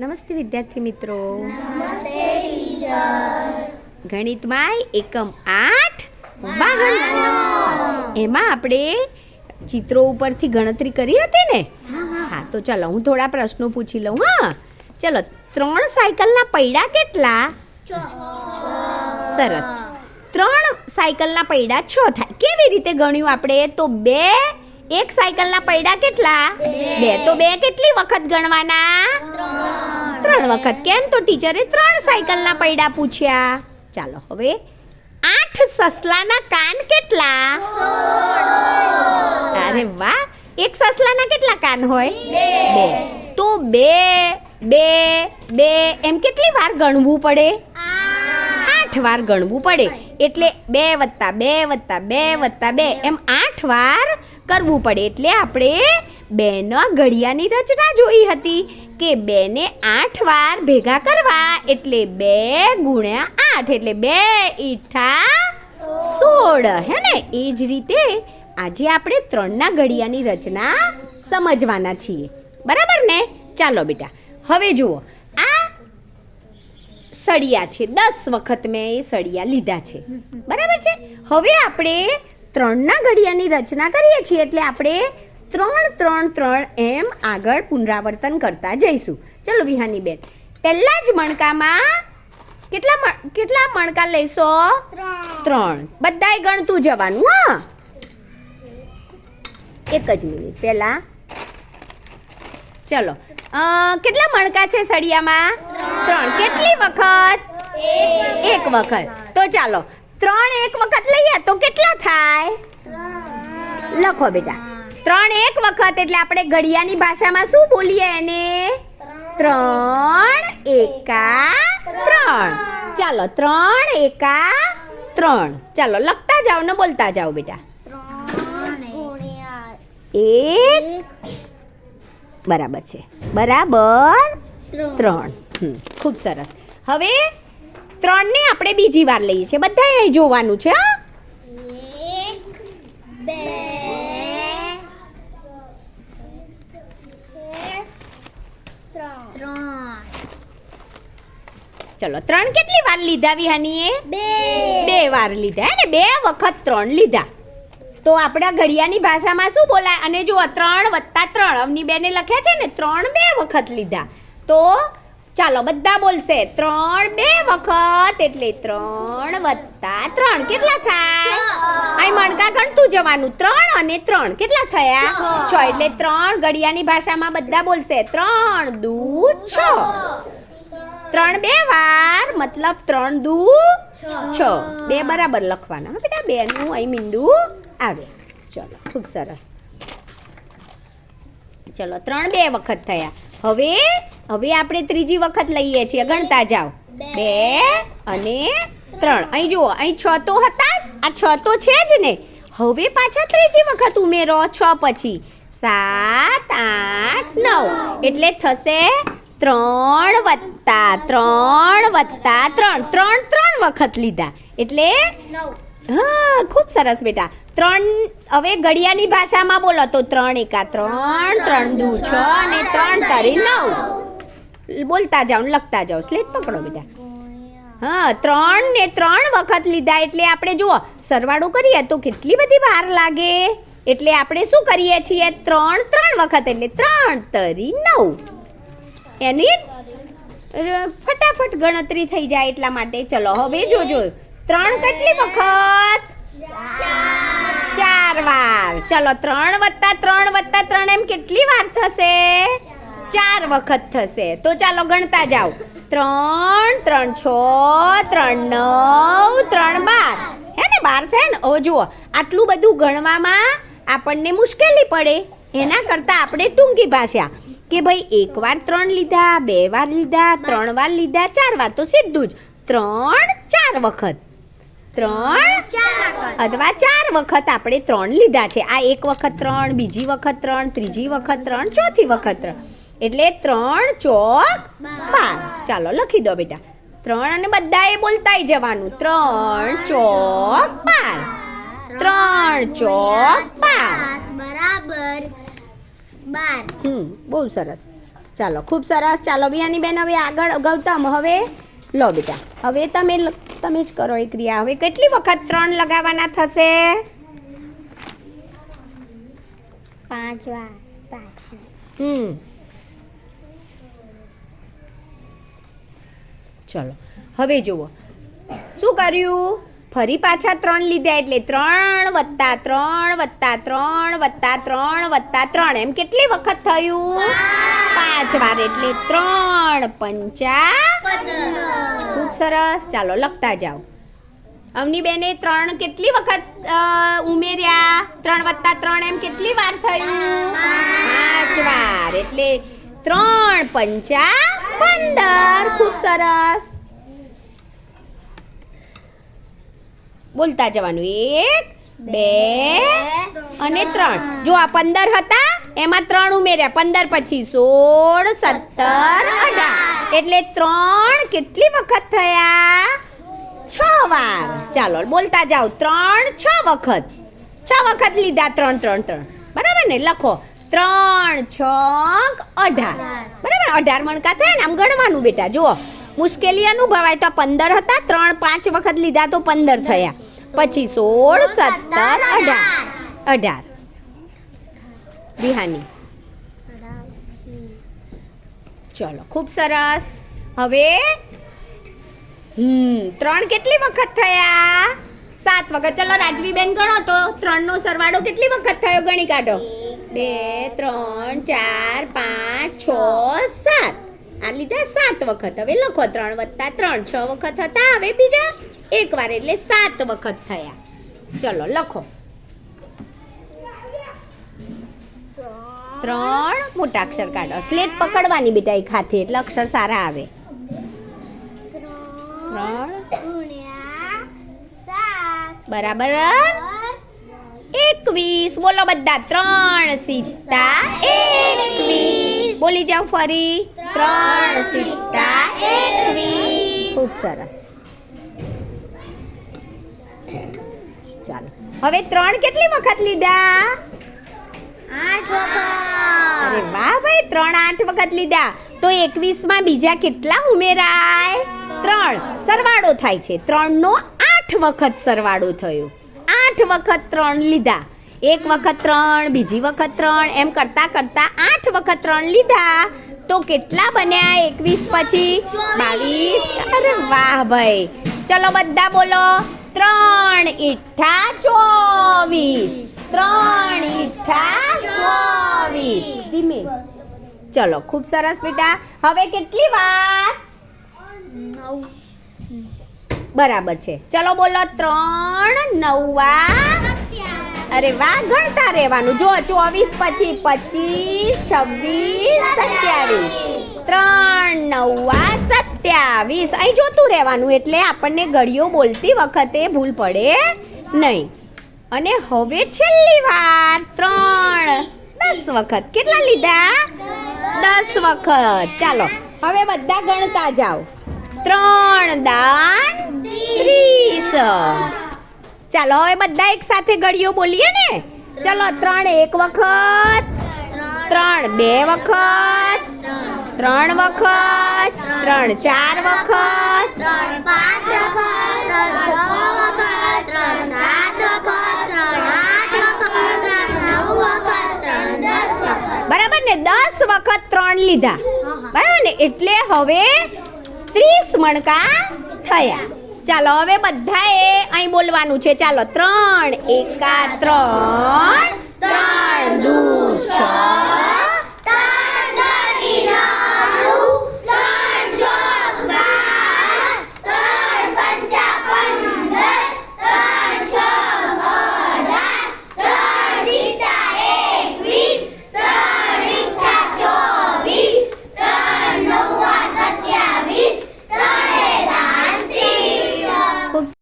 નમસ્તે વિદ્યાર્થી મિત્રો. ગણિતમાં એકમ આઠ વાહન એમાં આપણે ચિત્રો ઉપરથી ગણતરી કરી હતી ને? હા તો ચાલો હું થોડા પ્રશ્નો પૂછી લઉં હા. ચલો ત્રણ સાયકલના પૈડા કેટલા? સરસ. ત્રણ સાયકલના પૈડા છ થાય. કેવી રીતે ગણ્યું આપણે? તો બે એક સાયકલના પૈડા કેટલા? બે. તો બે કેટલી વખત ગણવાના? ત્રણ. વખત કેમ? તો ટીચરે ત્રણ સાયકલના પૈડા પૂછ્યા. ચાલો હવે આઠ સસલાના કાન કેટલા? અરે વાહ. એક સસલાના કેટલા કાન હોય? બે. તો બે બે બે એમ કેટલી વાર ગણવું પડે? આઠ વાર ગણવું પડે. એટલે બે વત્તા બે વત્તા બે વત્તા બે. એમ આઠ વાર કરવું પડે. એટલે આપણે બેના ઘડિયાની રચના જોઈ હતી કે બેને આઠ વાર ભેગા કરવા એટલે બે ગુણ્યા આઠ. એટલે બે ઈઠા સોળ. હે ને? એ જ રીતે આજે આપણે ત્રણના ઘડિયાની રચના સમજવાના છીએ. બરાબર ને? ચાલો બેટા. હવે જુઓ. સળિયા છે. દસ વખત મેં એ સળિયા લીધા છે. બરાબર છે? હવે આપણે ત્રણના ઘડિયાની રચના કરીએ છીએ એટલે આપણે ત્રણ ત્રણ ત્રણ એમ આગળ પુનરાવર્તન કરતા જઈશું. ચલો વિહાની બેન. પહેલા જ મણકામાં કેટલા કેટલા મણકા લઈશો? ત્રણ. બધાય ગણતું જવાનું હા? એક જ મિનિટ. પહેલા ચલો. કેટલા મણકા છે સળિયામાં? ત્રણ. કેટલી વખત? એક વખત. તો ચાલો ત્રણ એક વખત લઈએ તો કેટલા થાય? લખો બેટા. ત્રણ એક વખત એટલે આપણે ઘડિયાની ભાષામાં શું બોલીએ એને? ત્રણ એકા ત્રણ. ચાલો ત્રણ એકા ત્રણ. ચાલો લખતા જાઓ ને બોલતા જાઓ બેટા. એક બરાબર છે. બરાબર? ત્રણ. ખૂબ સરસ. હવે ત્રણને આપણે બીજી વાર લઈએ છીએ. બધાએ અહીં જોવાનું છે હા? ચલો ત્રણ કેટલી વાર લીધા વિહાનીએ? બે વાર લીધા હે ને? બે વખત ત્રણ લીધા. તો આપણા ઘડિયાની ભાષામાં શું બોલાય? અને જો ત્રણ વત્તા ત્રણ અવની બેને લખ્યા છે ને ત્રણ બે વખત લીધા. તો ચાલો બધા બોલશે. ત્રણ બે વખત એટલે ત્રણ વત્તા ત્રણ. કેટલા થાય? અહીં મણકા ગણતું જવાનું. ત્રણ અને ત્રણ. કેટલા થયા? છ. એટલે ત્રણ ઘડિયાની ભાષામાં બધા બોલશે. ત્રણ દુ છ. ત્રણ બે વાર મતલબ ત્રણ દુ છ. બે બરાબર લખવાના. બેટા બે નું અહીં મીંડું. આવે. ચલો ખૂબ સરસ. ચલો ત્રણ બે વખત થયા. હવે હવે આપણે ત્રીજી વખત લઈએ છીએ. ગણતા જાઓ. બે અને ત્રણ. અહીં જુઓ અહીં છ તો હતા જ. આ છ તો છે જ ને. હવે પાછા ત્રીજી વખત ઉમેરો. છ પછી સાત આઠ નવ. એટલે થશે ત્રણ વત્તા ત્રણ વત્તા ત્રણ. ત્રણ ત્રણ વખત લીધા. એટલે હા ખૂબ સરસ બેટા. ત્રણ હવે ઘડિયાની ભાષામાં બોલો તો ત્રણ એકા ત્રણ ત્રણ દુ છ અને ત્રણ તરી નવ. બોલતા જાઓ લખતા જાઓ સ્લેટ પકડો બેટા. હા ત્રણ ને ત્રણ વખત લીધા એટલે આપણે જુઓ સરવાળો કરીએ તો કેટલી બધી વાર લાગે? એટલે આપણે શું કરીએ છીએ? ત્રણ ત્રણ વખત એટલે ત્રણ તરી નવ. એની ફટાફટ ગણતરી થઈ જાય એટલા માટે. ચલો હવે જોજો. ત્રણ કેટલી વખત? ચાર વાર. ચલો, ત્રણ વત્તા ત્રણ વત્તા ત્રણ એમ કેટલી વાર થશે? ચાર વખત થશે. તો ચાલો ગણતા જાઓ. ત્રણ ત્રણ છ, ત્રણ નવ, ત્રણ બાર. હે ને, બાર થાય ને? ઓ, જુઓ. આટલું બધું ગણવામાં આપણને મુશ્કેલી પડે. એના કરતાં આપણે ટૂંકી ભાષા. કે ભાઈ, એક વાર ત્રણ લીધા, બે વાર લીધા, ત્રણ વાર લીધા, ચાર વાર. તો સીધું જ. ત્રણ, ચાર વખત. ત્રણ? અથવા ચાર વખત આપણે ત્રણ લીધા છે. આ એક વખત ત્રણ બીજી વખત ત્રણ ત્રીજી વખત ત્રણ ચોથી વખત ત્રણ. એટલે ત્રણ ચોક બાર. ચાલો લખી દો બેટા. ત્રણ અને બધાએ બોલતાય જવાનું. ત્રણ ચોક બાર. ત્રણ ચોક બાર. બરાબર. બાર. હમ બહુ સરસ. ચાલો ખૂબ સરસ. ચાલો બિયાની બેન હવે આગળ ગૌતમ હવે લો બેટા હવે તમે તમે જ કરો એ ક્રિયા. હવે કેટલી વખત ત્રણ લગાવવાના થશે? પાંચ વાર પાંચ હમ. ચલો હવે જુઓ. શું કર્યું? ફરી પાછા ત્રણ લીધા એટલે ત્રણ વત્તા ત્રણ વત્તા ત્રણ વત્તા ત્રણ વત્તા ત્રણ. એમ કેટલી વખત થયું? પાંચ વાર એટલે ત્રણ પંચા ખૂબ સરસ. ચાલો લખતા જાઓ. અવની બેને ત્રણ કેટલી વખત ઉમેર્યા? ત્રણ વત્તા ત્રણ એમ કેટલી વાર થયું? પાંચ વાર. એટલે ત્રણ પંચા પંદર. ખૂબ સરસ. બોલતા જવાનું. એક બે અને ત્રણ. જો આ પંદર હતા એમાં ત્રણ ઉમેર્યા. પંદર પછી સોળ સત્તર અઢાર. એટલે ત્રણ કેટલી વખત થયા? છ વાર. ચાલો બોલતા જાઓ. ત્રણ છ વખત. છ વખત લીધા ત્રણ ત્રણ ત્રણ. બરાબર ને? લખો. ત્રણ છ અઢાર. બરાબર? અઢાર મણકા થયા ને આમ ગણવાનું બેટા. જુઓ. મુશ્કેલી અનુભવાય તો આ પંદર હતા ત્રણ પાંચ વખત લીધા તો પંદર થયા. પછી સોળ સત્તર અઢાર. અઢાર. બિહાની. ચલો ખૂબ સરસ. હવે હમ ત્રણ કેટલી વખત થયા? સાત વખત. ચલો રાજવીબેન ગણો તો ત્રણનો સરવાળો કેટલી વખત થયો? ગણી કાઢો. બે ત્રણ ચાર પાંચ છ સાત. આ લીધા સાત વખત. હવે લખો ત્રણ વત્તા ત્રણ. છ વખત હતા, હવે બીજા એક વાર એટલે સાત વખત થયા. ચલો, લખો. ત્રણ મોટા અક્ષર કાઢો. સ્લેટ પકડવાની બેટા એક હાથે એટલે અક્ષર સારા આવે. બરાબર. એકવીસ. બોલો બધા. ત્રણ સીતા એકવીસ. બોલી જાઓ ફરી. ત્રણ સિત્તા એકવીસ ખૂબ સરસ. ચાલો. હવે ત્રણ કેટલી વખત લીધા? આઠ વખત. અરે વાહ ભાઈ ત્રણ આઠ વખત લીધા. તો એકવીસમાં બીજા કેટલા ઉમેરાય? ત્રણ. સરવાળો થાય છે. ત્રણનો આઠ વખત સરવાળો થયો. આઠ વખત ત્રણ લીધા. એક વખત ત્રણ, બીજી વખત ત્રણ, એમ કરતા કરતા આઠ વખત ત્રણ લીધા. તો કેટલા બન્યા? એકવીસ પછી બાવીસ? અરે વાહ ભાઈ. ચલો બધા બોલો. ત્રણ ઈઠા ચોવીસ. ત્રણ ઈઠા ચોવીસ. ધીમે. ચલો, ખૂબ સરસ બેટા. હવે કેટલી વાર? બરાબર છે. ચલો બોલો. ત્રણ નવા અરે વાહ, ગણતા રહેવાનું. જો ચોવીસ પછી પચીસ, છવ્વીસ, સત્યાવીસ. ત્રણ, નવા સત્યાવીસ. અહીં જોતું રહેવાનું એટલે આપણને ઘડીઓ બોલતી વખતે ભૂલ પડે નહીં. અને હવે છેલ્લી વાર. ત્રણ, દસ વખત. કેટલા લીધા? દસ વખત. ચાલો, હવે બધા ગણતા જાઓ. ત્રણ દાન, ત્રીસ. ચાલો, હવે બધા એક સાથે ઘડીઓ બોલીએ ને? ચલો, ત્રણ એક વખત, ત્રણ બે વખત, ત્રણ વખત, ત્રણ ચાર વખત, બરાબર ને? દસ વખત ત્રણ લીધા. બરાબર ને? એટલે હવે ત્રીસ મણકા થયા. ચાલો હવે બધાએ અહીં બોલવાનું છે. ચાલો ત્રણ એકા ત્રણ. ત્રણ દુ છ.